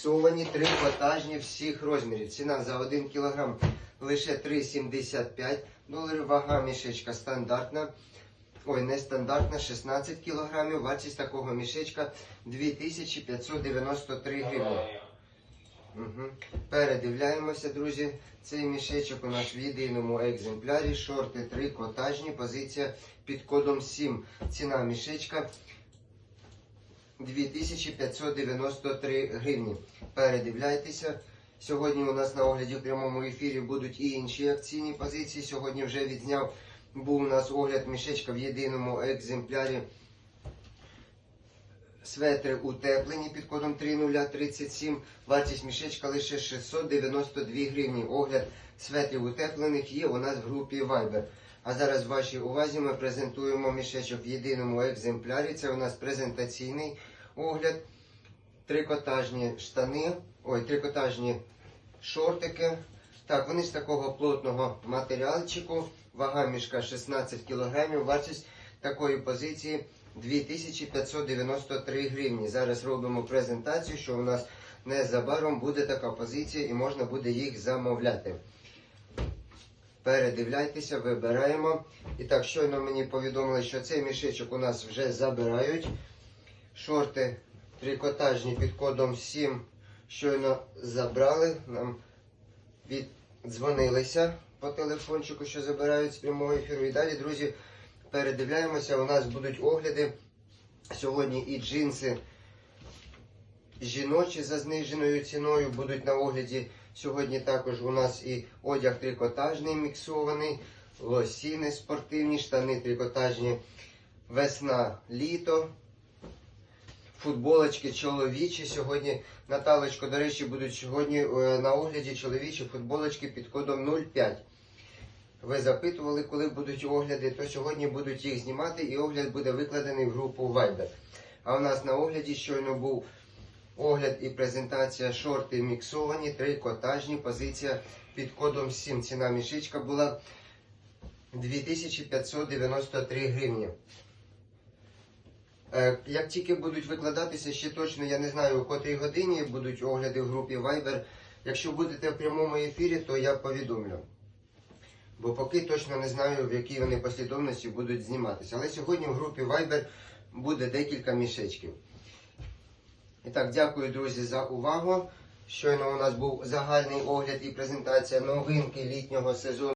міксовані, трикотажні всіх розмірів. Ціна за 1 кг лише 3,75 доларів. Вага мішечка стандартна. Ой, нестандартна 16 кг. Вартість такого мішечка 2593 гривні. Угу. Передивляємося, друзі. Цей мішечок у нас в єдиному екземплярі. Шорти трикотажні. Позиція під кодом 7. Ціна мішечка 2593 гривні. Передивляйтеся. Сьогодні у нас на огляді в прямому ефірі будуть і інші акційні позиції. Сьогодні вже відзняв був у нас огляд мішечка в єдиному екземплярі. Светри утеплені під кодом 3037. Вартість мішечка лише 692 гривні. Огляд светрів утеплених є у нас в групі Viber. А зараз в вашій увазі ми презентуємо мішечок в єдиному екземплярі. Це у нас презентаційний огляд. Трикотажні штани, ой, трикотажні шортики. Так, вони з такого плотного матеріалчику. Вага мішка 16 кг. Вартість такої позиції 2593 гривні. Зараз робимо презентацію, що у нас незабаром буде така позиція і можна буде їх замовляти. Передивляйтеся, вибираємо. І так, щойно мені повідомили, що цей мішечок у нас вже забирають. Шорти трикотажні під кодом 7 щойно забрали. Нам віддзвонилися по телефончику, що забирають з прямого ефіру. І далі, друзі, передивляємося. У нас будуть огляди. Сьогодні і джинси жіночі за зниженою ціною будуть на огляді. Сьогодні також у нас і одяг трикотажний міксований, лосіни спортивні, штани трикотажні весна, літо. Футболочки чоловічі. Сьогодні, Наталочко, до речі, будуть сьогодні е, на огляді чоловічі футболочки під кодом 05. Ви запитували, коли будуть огляди, то сьогодні будуть їх знімати і огляд буде викладений в групу Viber. А у нас на огляді щойно був огляд і презентація шорти міксовані, трикотажні, позиція під кодом 7. Ціна мішечка була 2593 гривні. Е, Як тільки будуть викладатися, ще точно я не знаю, у котрій годині будуть огляди в групі Viber. Якщо будете в прямому ефірі, то я повідомлю. Бо поки точно не знаю, в якій вони послідовності будуть зніматися. Але сьогодні в групі Viber буде декілька мішечків. І так, дякую, друзі, за увагу. Щойно у нас був загальний огляд і презентація новинки літнього сезону.